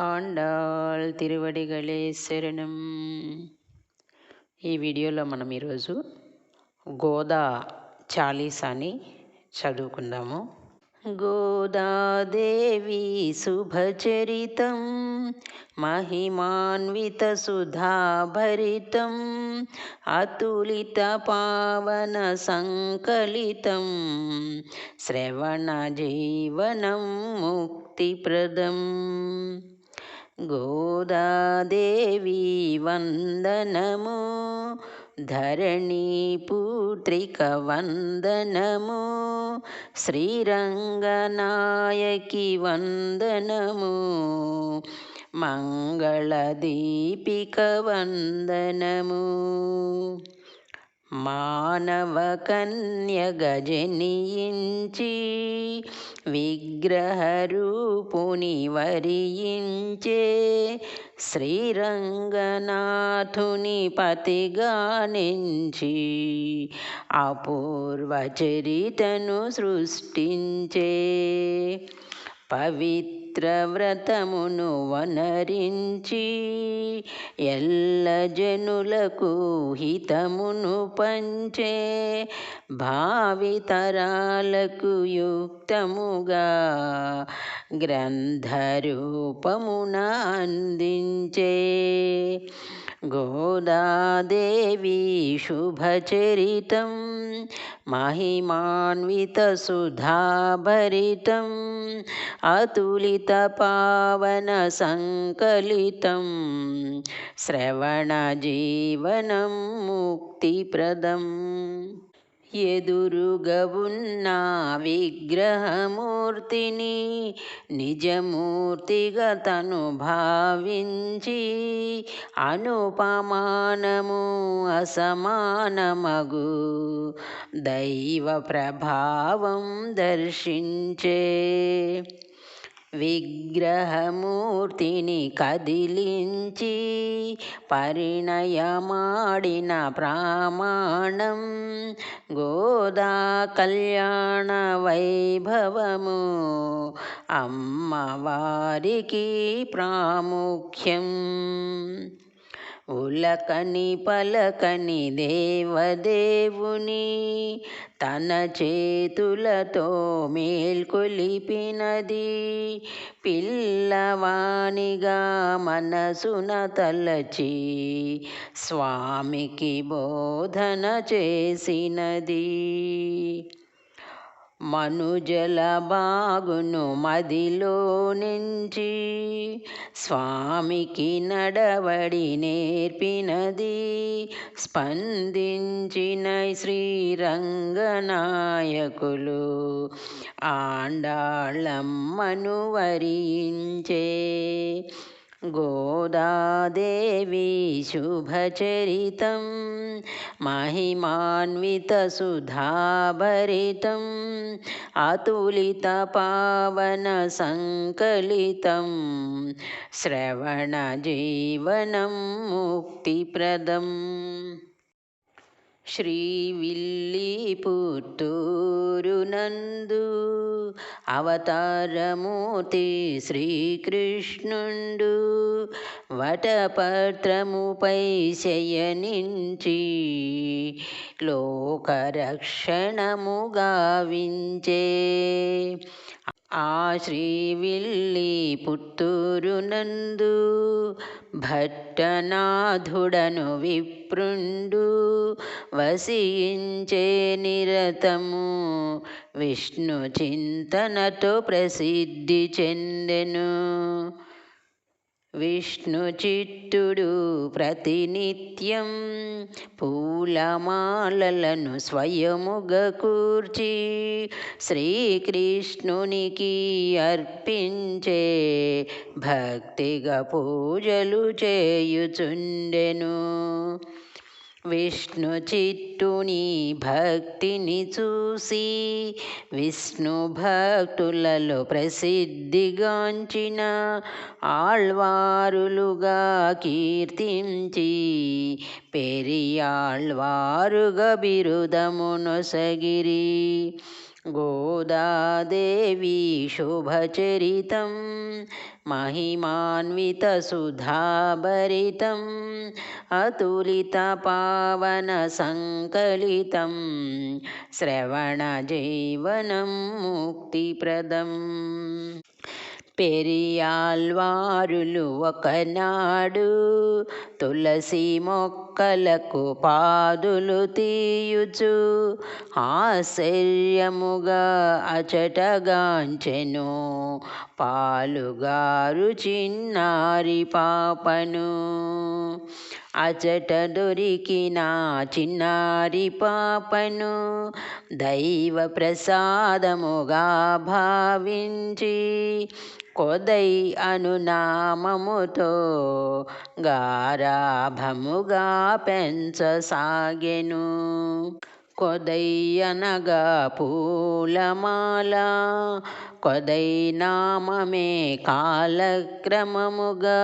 ఆండాల్ తిరువడిగలే శరణం. ఈ వీడియోలో మనం ఈరోజు గోదా చాలీసాని చదువుకుందాము. గోదాదేవి శుభచరితం మహిమాన్విత సుధాభరితం అతులిత పావన సంకలితం శ్రవణ జీవనం ముక్తిప్రదం. గోదాదేవి వందనము ధరణీపుత్రిక వందనము శ్రీరంగనాయకి వందనము మంగళదీపిక వందనము. మానవ కన్యగ జనియించి విగ్రహరూపుని వరించే శ్రీరంగనాథుని పతిగానించి అపూర్వ చరితను సృష్టించే పవిత్ర చిత్రవ్రతమును వనరించి ఎల్ల జనులకు హితమును పంచే భావితరాలకు యుక్తముగా గ్రంథరూపమున అందించే गोदादेवी शुभचरितं महिमान्वितसुधाभरितम् अतुलितपावनसङ्कलितं श्रवणजीवनं मुक्तिप्रदम्। ఎదురుగా ఉన్న విగ్రహమూర్తిని నిజమూర్తిగా తను భావించి అనుపమానము అసమానమగు దైవ ప్రభావం దర్శించే విగ్రహమూర్తిని కదిలించి పరిణయమాడిన ప్రామాణం గోదా కళ్యాణ వైభవము అమ్మవారికి ప్రాముఖ్యం. ఉలకని పలకని దేవదేవుని తన చేతులతో మేల్కొలిపినది. పిల్లవానిగా మనసున తలచి స్వామికి బోధన చేసినది. మనుజల బాగును మదిలో నుంచి స్వామికి నడవడి నేర్పినది. స్పందించిన శ్రీరంగనాయకులు ఆండాళమ్మను వరించే गोदादेवी शुभचरितं महिमान्वितसुधाभरितम् अतुलितपावनसङ्कलितं श्रवणजीवनं मुक्तिप्रदम्। శ్రీ విల్లి జీవనం నందు అవతారమూర్తి శ్రీకృష్ణుండు వటపత్రముపై శయనించి లోకరక్షణము గావించే ఆ శ్రీవిల్లి పుత్తూరునందు భట్టనాథుడను విప్రుండు వసించే నిరతము విష్ణు చింతనతో ప్రసిద్ధి చెందెను. విష్ణు చిత్తుడు ప్రతినిత్యం పూలమాలలను స్వయముగా కూర్చి శ్రీకృష్ణునికి అర్పించే భక్తిగా పూజలు చేయుచుండెను. విష్ణు చిట్టుని భక్తిని చూసి విష్ణు భక్తులలో ప్రసిద్ధిగాంచిన ఆళ్వారులుగా కీర్తించి పెరియాళ్వారుగా బిరుదమునొసగిరి गोदादेवी शुभचरितं महिमान्वितसुधाभरितम् अतुलितपावनसङ्कलितं श्रवणजीवनं मुक्तिप्रदम् పెరియాల్వారులు ఒకనాడు తులసి మొక్కలకు పాదులు తీయుచు ఆశ్చర్యముగా అచటగాంచెను. పాలుగారు చిన్నారి పాపను అచట దొరికిన చిన్నారి పాపను దైవ ప్రసాదముగా భావించి కొదై అనునామముతో గారాభముగా పెంచసాగెను. కొదై అనగా పూలమాల కొదై నామమే కాలక్రమముగా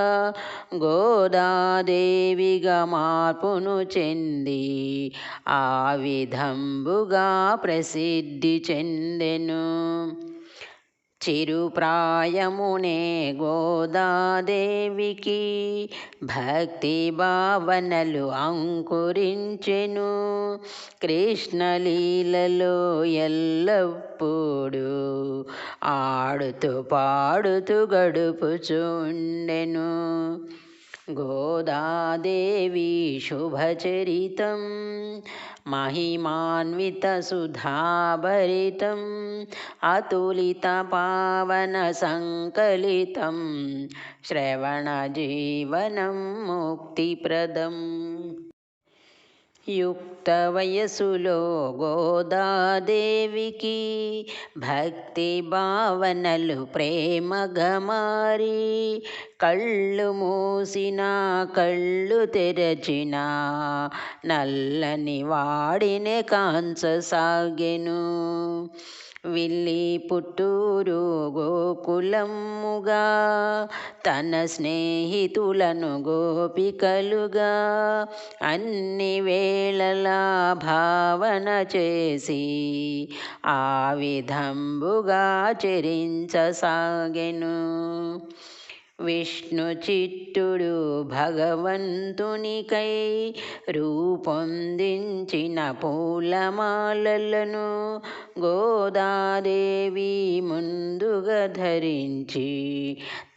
గోదాదేవిగా మార్పును చెంది ఆ విధంబుగా ప్రసిద్ధి చెందెను. చిరుప్రాయమునే గోదాదేవికి భక్తి భావనలు అంకురించెను. కృష్ణలీలలో ఎల్లప్పుడూ ఆడుతూ పాడుతూ గడుపుచుండెను. गोदादेवी शुभचरितं महिमान्वितसुधाभरितम् अतुलितपावनसङ्कलितं श्रवणजीवनं मुक्तिप्रदम् యుక్త వయసులో గోదాదేవికి భక్తి భావనలు ప్రేమగా మారి కళ్ళు మూసిన కళ్ళు తెరచిన నల్లని వాడినే కాంచసాగెను. విల్లి పుట్టూరు గోకులముగా తన స్నేహితులను గోపికలుగా అన్ని వేళలా భావన చేసి ఆ విధంబుగా చరించసాగెను. విష్ణు చిట్టుడు భగవంతునికై రూపొందించిన పూలమాలలను గోదాదేవి ముందుగా ధరించి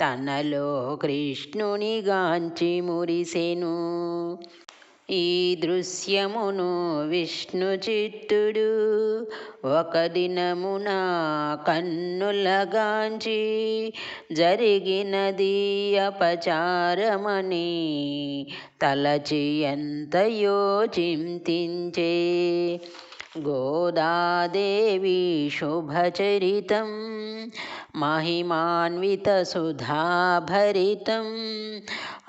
తనలో కృష్ణుని గాంచి మురిసెను. ఈ దృశ్యమును విష్ణు చిత్తుడు ఒక దినమున కన్నులగాంచి జరిగినది అపచారమని తలచి ఎంతయో చింతించే गोदादेवी शुभचरितं महिमान्वितसुधाभरितम्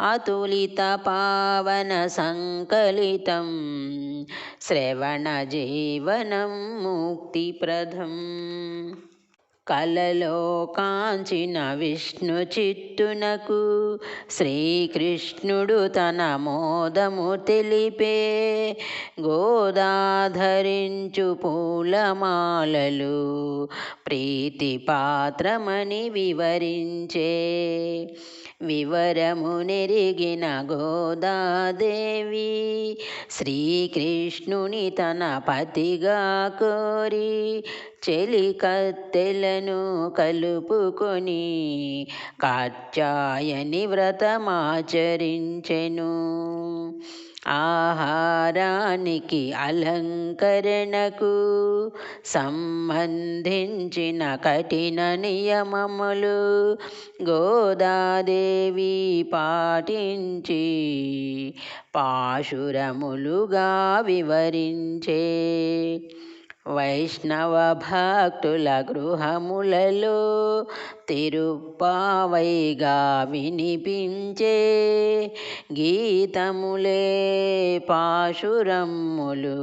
अतुलितपावनसङ्कलितं श्रवणजीवनं मुक्तिप्रदम्। కలలో కాంచిన విష్ణు చిత్తునకు శ్రీకృష్ణుడు తన మోదము తెలిపే గోదాధరించు పూలమాలలు ప్రీతి పాత్రమని వివరించే వివరము నెరిగిన గోదాదేవి శ్రీకృష్ణుని తన పతిగా కోరి చెలికత్తెలను కలుపుకొని కాచాయని వ్రతమాచరించెను. ఆహారానికి అలంకరణకు సంబంధించిన కఠిన నియమములు గోదాదేవి పాటించి పాశురములుగా వివరించే వైష్ణవ భక్తుల గృహములలో తిరుప్పావైగా వినిపించే గీతములే పాశురమ్ములు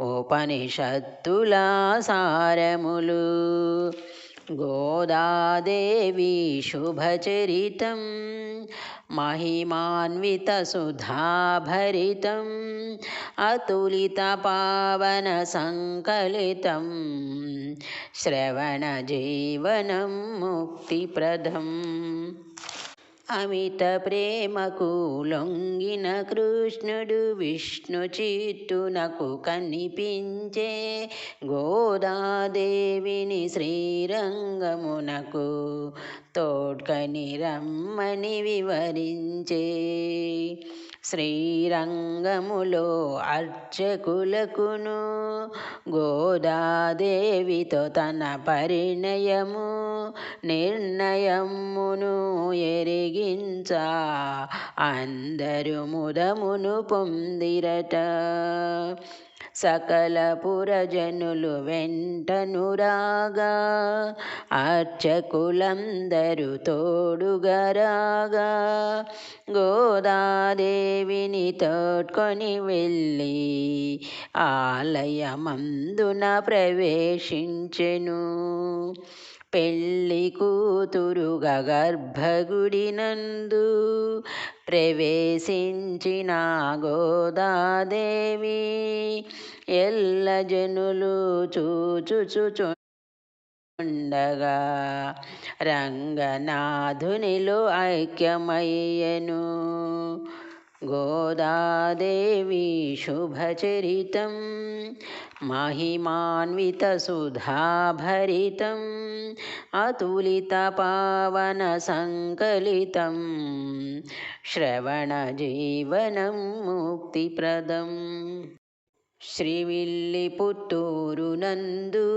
ఉపనిషత్తుల సారములు. गोदादेवी शुभचरितं महिमान्वितसुधाभरितम् अतुलितपावनसङ्कलितं श्रवणजीवनं मुक्तिप्रदम्। అమిత ప్రేమకు లొంగిన కృష్ణుడు విష్ణు చిత్తునకు కనిపించే గోదాదేవిని శ్రీరంగమునకు తోడ్కని రమ్మని వివరించే శ్రీరంగములో అర్చకులకును గోదాదేవితో తన పరిణయము నిర్ణయమును ఎరిగించా. అందరు ముదమును పొందిరట. సకల పురజనులు వెంటనురాగా అర్చకులందరూ తోడుగరాగా గోదాదేవిని తోడ్కొని వెళ్ళి ఆలయమందున ప్రవేశించెను. పెళ్ళి కూతురుగా గర్భగుడినందు ప్రవేశించిన గోదాదేవి ఎల్ల జనులు చూచుచుచుండగా రంగనాథునిలో ఐక్యమయ్యను. గోదాదేవి శుభచరితం. महिमान्वितसुधाभरितं अतुलितपावनसङ्कलितं శ్రవణజీవనం ముక్తిప్రదం శ్రీవిల్లి పుత్తూరు నందు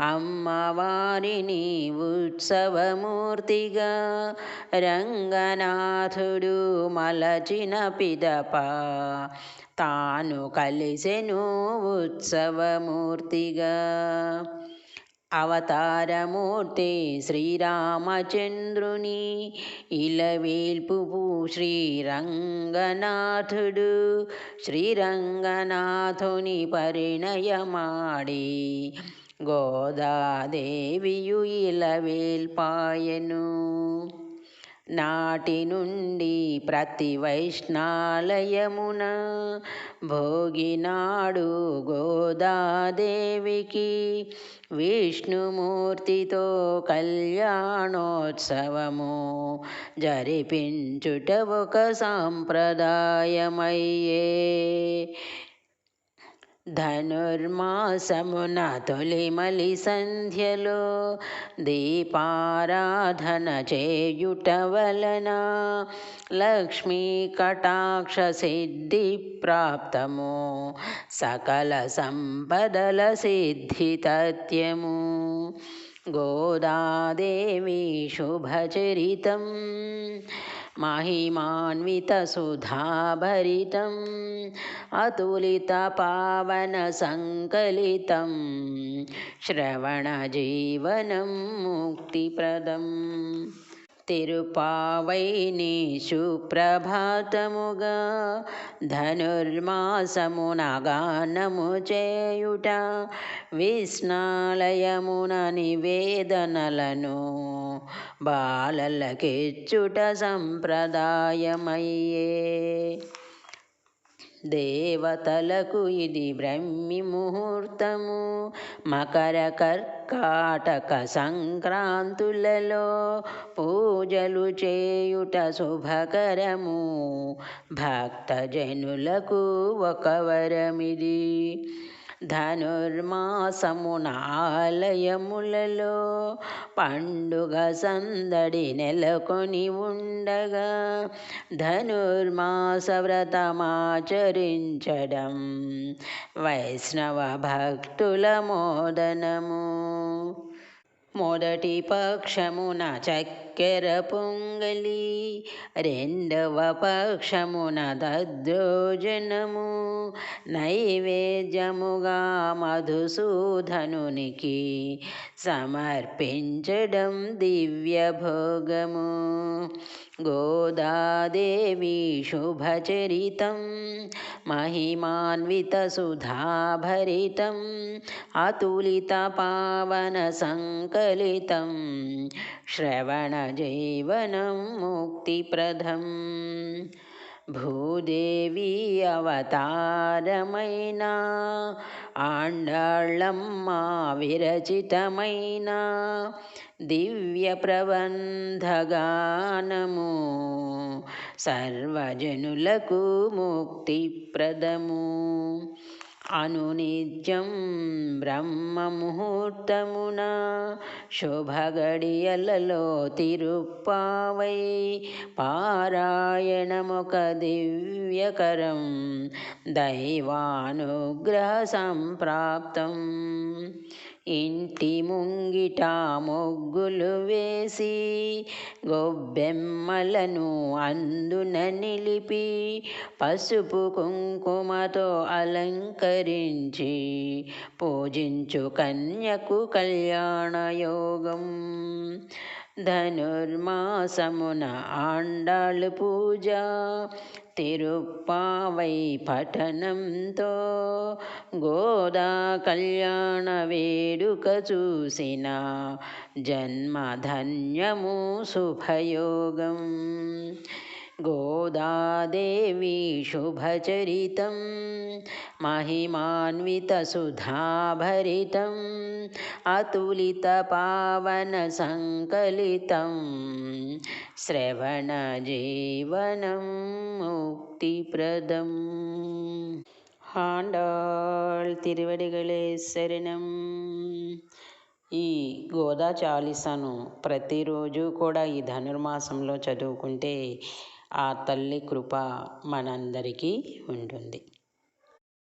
అమ్మవారిని ఉత్సవమూర్తిగా రంగనాథుడు మలచిన పిదప తాను కలిసెను ఉత్సవమూర్తిగా. అవతారమూర్తి శ్రీరామచంద్రుని ఇలవేల్పు శ్రీరంగనాథుడు. శ్రీరంగనాథుని పరిణయమాడి గోదాదేవియు ఇలవేల్పాయను. నాటి నుండి ప్రతి వైష్ణాలయమున భోగినాడు గోదాదేవికి విష్ణుమూర్తితో కళ్యాణోత్సవము జరిపించుట ఒక సాంప్రదాయమయ్యే. ధనుర్మాసమున తొలిమలి సంధ్యలో దీపారాధన చేయుట వలన లక్ష్మీ కటాక్ష సిద్ధి ప్రాప్తము. సకల సంపదల సిద్ధి తథ్యము. గోదాదేవి శుభచరితం. महिमान्वितसुधाभरितम् अतुलितपावनसङ्कलितं श्रवणजीवनं मुक्तिप्रदम् తిరుపావైని సుప్రభాతముగా ధనుర్మాసమున గానము చేయుట విస్నాలయమున నివేదనలను బాలలకిచ్చుట సంప్రదాయమయ్యే. దేవతలకు ఇది బ్రహ్మి ముహూర్తము. మకర కర్కాటక సంక్రాంతులలో పూజలు చేయుట శుభకరము. భక్తజనులకు ఒక వరమిది. ధనుర్మాసమునాలయములలో పండుగ సందడి నెలకొని ఉండగా ధనుర్మాస వ్రతమాచరించడం వైష్ణవ భక్తుల మోదనము. మొదటి పక్షమున చక్క చక్కెర పొంగలి రెండవ పక్షమున దద్రోజనము నైవేద్యముగా మధుసూధనునికి సమర్పించడం దివ్య భోగము गोदादेवी शुभचरितं महिमान्वितसुधाभरितम् अतुलितपावनसङ्कलितं श्रवणजीवनं मुक्तिप्रदम् భూదేవి అవతారమైన ఆండాళ్ళమ్మ విరచితమైన దివ్య ప్రబంధగానము సర్వజనులకు ముక్తిప్రదము అనునిత్యం బ్రహ్మముహూర్తమున శుభగడియలలో తిరుప్పావై పారాయణమొక దివ్యకరం దైవానుగ్రహ సంప్రాప్తం. ఇంటి ముంగిట మొగ్గులు వేసి గొబ్బెమ్మలను అందున నిలిపి పసుపు కుంకుమతో అలంకరించి పూజించు కన్యకు కళ్యాణయోగం. ధనుర్మాసమున ఆండాళ్ళు పూజ తిరుప్పావై పఠనంతో గోదా కళ్యాణ వేడుక చూసిన జన్మధన్యము శుభయోగం. गोदादेवी शुभचरितं महिमान्वितसुधाभरितम् अतुलितपावनसङ्कलितं श्रवणजीवनं मुक्तिप्रदम् ఆండాళ్ తిరువడిగలే శరణం ఈ గోదా చాలీసాను ప్రతిరోజు కూడా ఈ ధనుర్మాసంలో చదువుకుంటే ఆ తల్లి కృప మనందరికీ ఉంటుంది.